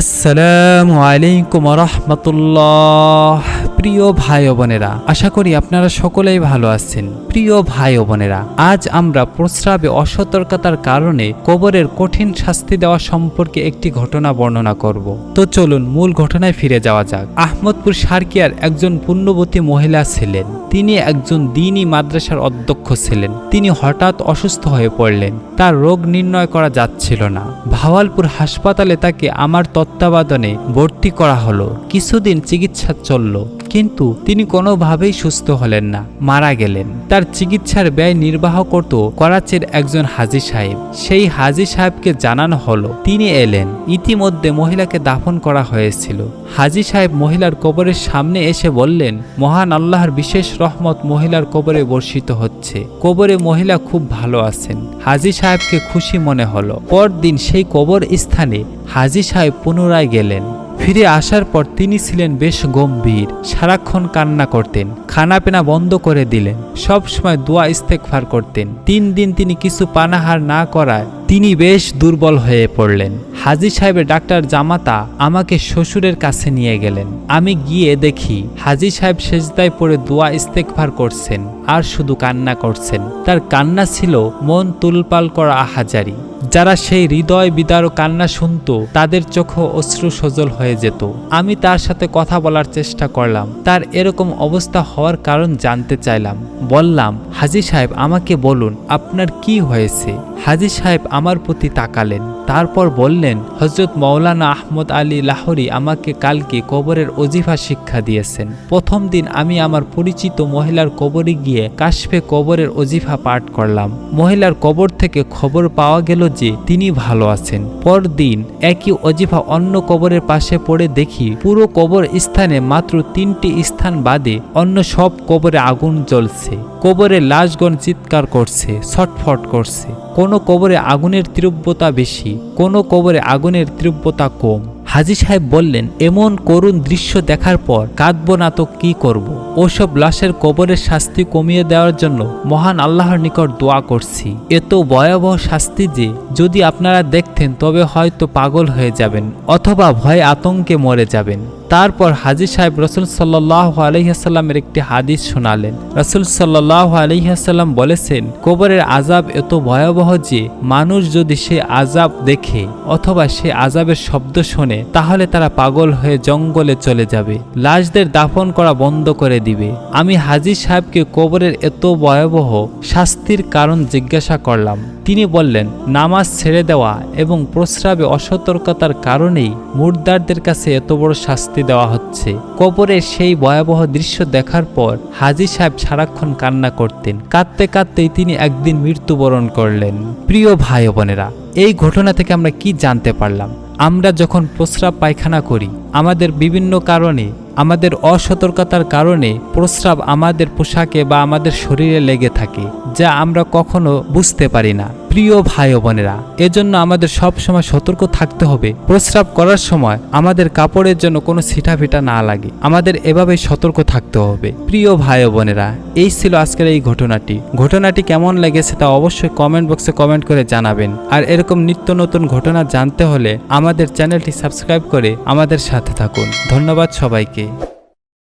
আসসালামু আলাইকুম রহমতুল্লাহ প্রিয় ভাই বোনেরা, আশা করি আপনারা সকলেই ভালো আছেন। প্রিয় ভাই বোনেরা, আজ আমরা প্রস্রাবে অসতর্কতার কারণে কবরের কঠিন শাস্তি দেওয়া সম্পর্কে একটি ঘটনা বর্ণনা করব। তো চলুন মূল ঘটনায় ফিরে যাওয়া যাক। আহমদপুর সার্কিয়ার একজন পুণ্যবতী মহিলা ছিলেন। তিনি একজন দিনই মাদ্রাসার অধ্যক্ষ ছিলেন। তিনি হঠাৎ অসুস্থ হয়ে পড়লেন। তার রোগ নির্ণয় করা যাচ্ছিল না। ভাওয়ালপুর হাসপাতালে তাকে আমার তত্ত্বাবধানে ভর্তি করা হলো। কিছুদিন চিকিৎসা চলল, কিন্তু তিনি কোনোভাবেই সুস্থ হলেন না, মারা গেলেন। তার চিকিৎসার ব্যয় নির্বাহ করত করাচির একজন হাজি সাহেব। সেই হাজি সাহেবকে জানানো হলো, তিনি এলেন। ইতিমধ্যে মহিলাকে দাফন করা হয়েছিল। হাজি সাহেব মহিলার কবরের সামনে এসে বললেন, মহান আল্লাহর বিশেষ রহমত মহিলার কবরে বর্ষিত হচ্ছে। কবরে মহিলা খুব ভালো আছেন। হাজি সাহেবকে খুশি মনে হলো। পরদিন সেই কবর স্থানে হাজি সাহেব পুনরায় গেলেন। ফিরে আসার পর তিনি ছিলেন বেশ গম্ভীর, সারাক্ষণ কান্না করতেন, খানাপেনা বন্ধ করে দিলেন, সবসময় দোয়া ইস্তেকফার করতেন। তিন দিন তিনি কিছু পানাহার না করায় তিনি বেশ দুর্বল হয়ে পড়লেন। হাজি সাহেবের ডাক্তার জামাতা আমাকে শ্বশুরের কাছে নিয়ে গেলেন। আমি গিয়ে দেখি, হাজি সাহেব সেজদায় পড়ে দোয়া ইস্তেকভার করছেন। আর শুধু কান্না করছেন। তার কান্না ছিল মন তুলপাল করা আহাজারি। যারা সেই হৃদয় বিদারক কান্না শুনতো, তাদের চোখ অশ্রু সজল হয়ে যেত। আমি তার সাথে কথা বলার চেষ্টা করলাম। তার এরকম অবস্থা হওয়ার কারণ জানতে চাইলাম। বললাম, হাজি সাহেব, আমাকে বলুন, আপনার কি হয়েছে? হাজি সাহেব আমার প্রতি তাকালেন। তারপর বললেন হজরত মৌলানা আহমদ আলী লাহোরি আমাকে কালকে কবরের অজিফা শিক্ষা দিয়েছেন। প্রথম দিন আমি আমার পরিচিত মহিলার কবরে গিয়ে কাশফে কবরের অজিফা পাঠ করলাম। মহিলার কবর থেকে খবর পাওয়া গেল যে তিনি ভালো আছেন। পরদিন একই অজিফা অন্য কবরের পাশে পড়ে দেখি পুরো কবর স্থানে মাত্র তিনটি স্থান বাদে অন্য সব কবরে আগুন জ্বলছে। কবরে লাশগণ চিৎকার করছে, ছটফট করছে। কোনো কবরে আগুনের তীব্রতা বেশি, কোনো কবরে আগুনের তীব্রতা কম। হাজি সাহেব বললেন, এমন করুণ দৃশ্য দেখার পর কাঁদব না তো কী করব। ওসব লাশের কবরের শাস্তি কমিয়ে দেওয়ার জন্য মহান আল্লাহর নিকট দোয়া করছি এত ভয়াবহ শাস্তি যে যদি আপনারা দেখতেন তবে হয়তো পাগল হয়ে যাবেন অথবা ভয় আতঙ্কে মরে যাবেন তারপর হাজি সাহেব রসুল সাল্লাহ আলহিহাসাল্লামের একটি হাদিস শোনালেন। রসুল সাল্লাহ আলহিহাসাল্লাম বলেছেন, কবরের আজাব এত ভয়াবহ যে মানুষ যদি সে আজাব দেখে অথবা সে আজাবের শব্দ শোনে, তাহলে তারা পাগল হয়ে জঙ্গলে চলে যাবে। লাশদের দাফন করা বন্ধ করে দিবে। আমি হাজি সাহেবকে কবরের এত ভয়াবহ শাস্তির কারণ জিজ্ঞাসা করলাম। তিনি বললেন, নামাজ ছেড়ে দেওয়া এবং প্রস্রাবে অসতর্কতার কারণেই মুর্দারদের কাছে এত বড় শাস্তি দেওয়া হচ্ছে। কবরের সেই ভয়াবহ দৃশ্য দেখার পর হাজি সাহেব সারাক্ষণ কান্না করতেন। কাঁদতে কাঁদতেই তিনি একদিন মৃত্যুবরণ করলেন। প্রিয় ভাই বোনেরা, এই ঘটনা থেকে আমরা কি জানতে পারলাম? আমরা যখন প্রস্রাব পায়খানা করি, আমাদের বিভিন্ন কারণে, আমাদের অসতর্কতার কারণে প্রস্রাব আমাদের পোশাকে বা আমাদের শরীরে লেগে থাকে, যা আমরা কখনো বুঝতে পারি না। প্রিয় ভাই বোনেরা, এজন্য আমাদের সব সময় সতর্ক থাকতে হবে। প্রস্রাব করার সময় আমাদের কাপড়ের জন্য কোনো ছিটা না লাগে। আমাদের এভাবে সতর্ক থাকতে হবে। প্রিয় ভাই বোনেরা, এই ছিল আজকের এই ঘটনাটি। ঘটনাটি কেমন লেগেছে তা অবশ্যই কমেন্ট বক্সে কমেন্ট করে জানাবেন। আর এরকম নিত্য নতুন ঘটনা জানতে হলে আমাদের চ্যানেলটি সাবস্ক্রাইব করে আমাদের সাথে থাকুন। ধন্যবাদ সবাইকে।